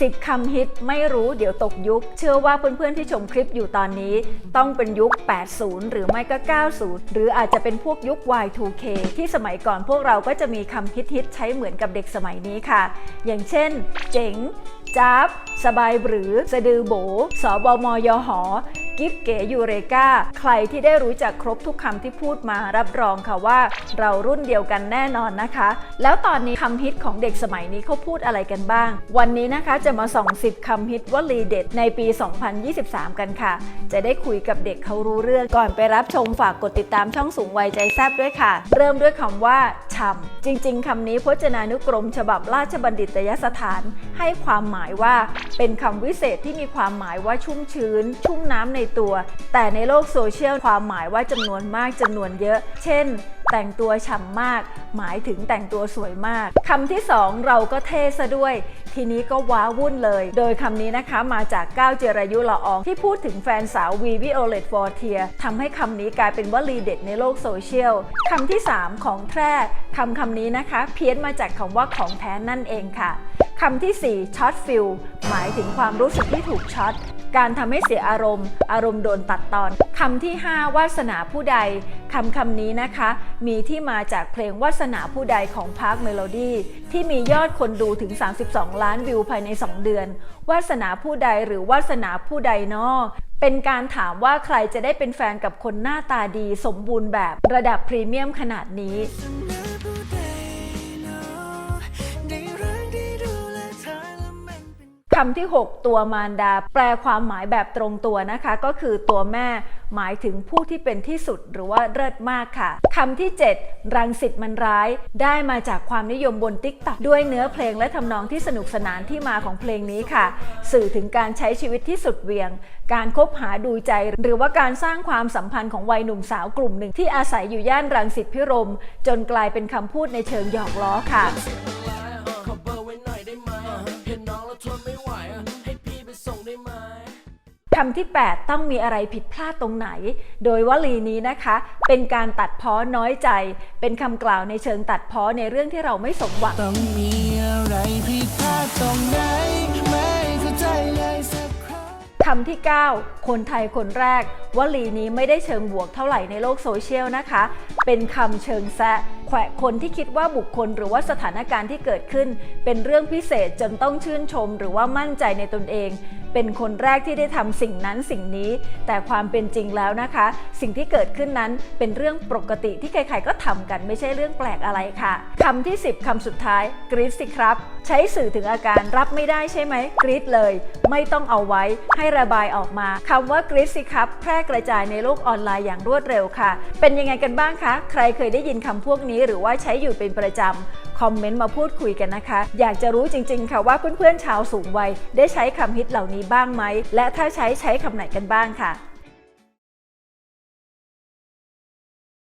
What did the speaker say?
10 คำฮิตไม่รู้เดี๋ยวตกยุค เชื่อว่าเพื่อนๆที่ชมคลิปอยู่ตอนนี้ ต้องเป็นยุค 80 หรือไม่ก็ 90 หรืออาจจะเป็นพวกยุค Y2K ที่สมัยก่อนพวกเราก็จะมีคำฮิตๆใช้เหมือนกับเด็กสมัยนี้ค่ะ อย่างเช่น เจ๋งจับสบายหรือ สะดือโบสบมยหอ กิฟเก๋ยูเรกาใครที่ได้รู้จักครบทุกคำที่พูดมารับรองค่ะว่า เรารุ่นเดียวกันแน่นอนนะคะ แล้วตอนนี้คำฮิตของเด็กสมัยนี้เขาพูดอะไรกันบ้าง วันนี้นะคะจะมาส่อง10คำฮิตวลีเด็ดในปี 2023 กันค่ะ จะได้คุยกับเด็กเขารู้เรื่องก่อนไปรับชมฝากกดติดตามช่องสูงวัยใจแซบด้วยค่ะ เริ่มด้วยคำว่า ช่ำจริง ๆคำนี้พจนานุกรม ฉบับราชบัณฑิตยสถานให้ความหมายว่า เป็นคำวิเศษที่มีความหมายว่าชุ่มชื้น ชุ่มน้ำในตัว แต่ในโลกโซเชียลความหมายว่าจำนวนมากจำนวนเยอะ เช่น แต่งตัวฉ่ำมาก หมายถึงแต่งตัวสวยมากคำที่สองเราก็เท่ซะด้วย ทีนี้ก็ว้าวุ่นเลย โดยคำนี้นะคะมาจากก้าวเจรายุละออง ที่พูดถึงแฟนสาววีวิโอเลตฟอร์เทียทำให้คำนี้กลายเป็นวลีเด็ดในโลกโซเชียลคำที่ 3 ของแท้คำคำนี้นะคะ เพี้ยนมาจากคำว่าของแท้นั่นเองค่ะคำที่ 4ช็อตฟิลหมายถึงความรู้สึกที่ถูกช็อต การทำให้เสียอารมณ์ อารมณ์โดนตัดตอนคำที่ 5 วาสนาผู้ใดคำคำนี้นะคะ มีที่มาจากเพลงวาสนาผู้ใดของพาร์คเมโลดี้ที่มียอดคนดูถึง 32 ล้านวิวภายใน 2 เดือน วาสนาผู้ใดหรือวาสนาผู้ใดนอเป็นการถามว่าใครจะได้เป็นแฟนกับคนหน้าตาดีสมบูรณ์แบบระดับพรีเมียมขนาดนี้ คำที่ 6 ตัวมารดา แปลความหมายแบบตรงตัวนะคะ ก็คือตัวแม่หมายถึงผู้ที่เป็นที่สุดหรือว่าเลิศมากค่ะคำที่ 7 รังสิตมันร้าย ได้มาจากความนิยมบนติ๊กต็อกด้วยเนื้อเพลงและทำนองที่สนุกสนานที่มาของเพลงนี้ค่ะ สื่อถึงการใช้ชีวิตที่สุดเวียง การคบหาดูใจ หรือว่าการสร้างความสัมพันธ์ของวัยหนุ่มสาวกลุ่มหนึ่งที่อาศัยอยู่ย่านรังสิตพิรม จนกลายเป็นคำพูดในเชิงหยอกล้อค่ะ คำที่ 8 ต้องมีอะไรผิดพลาดตรงไหน โดยวลีนี้นะคะ เป็นการตัดพ้อน้อยใจ เป็นคำกล่าวในเชิงตัดพ้อในเรื่องที่เราไม่สมหวัง ต้องมีอะไรผิดพลาดตรงไหนไม่เข้าใจเลยสักครั้งคำที่ 9 คนไทยคนแรกวลีนี้ไม่ได้เชิงบวกเท่าไหร่ในโลกโซเชียลนะคะ เป็นคำเชิงแซะแขวะ คนที่คิดว่าบุคคลหรือว่าสถานการณ์ที่เกิดขึ้น เป็นเรื่องพิเศษจนต้องชื่นชม หรือว่ามั่นใจในตนเอง เป็นคนแรกที่ได้ทำสิ่งนั้นสิ่งนี้ แต่ความเป็นจริงแล้วนะคะ สิ่งที่เกิดขึ้นนั้นเป็นเรื่องปกติที่ใครๆก็ทำกันไม่ใช่เรื่องแปลกอะไรค่ะคำที่ 10คำสุดท้ายกรีดสิครับ ใช้สื่อถึงอาการรับไม่ได้ใช่ไหมกรีดเลย ไม่ต้องเอาไว้ให้ระบายออกมาคำว่ากรีดสิครับ แพร่กระจายในโลกออนไลน์อย่างรวดเร็วค่ะ เป็นยังไงกันบ้างคะ ใครเคยได้ยินคำพวกนี้นี้หรือว่าใช้อยู่เป็นประจำคอมเมนต์มาพูดคุยกันนะคะ อยากจะรู้จริง ๆ ค่ะว่าเพื่อนๆชาวสูงวัย ได้ใช้คำฮิตเหล่านี้บ้างไหม และถ้าใช้ใช้คำไหนกันบ้างค่ะ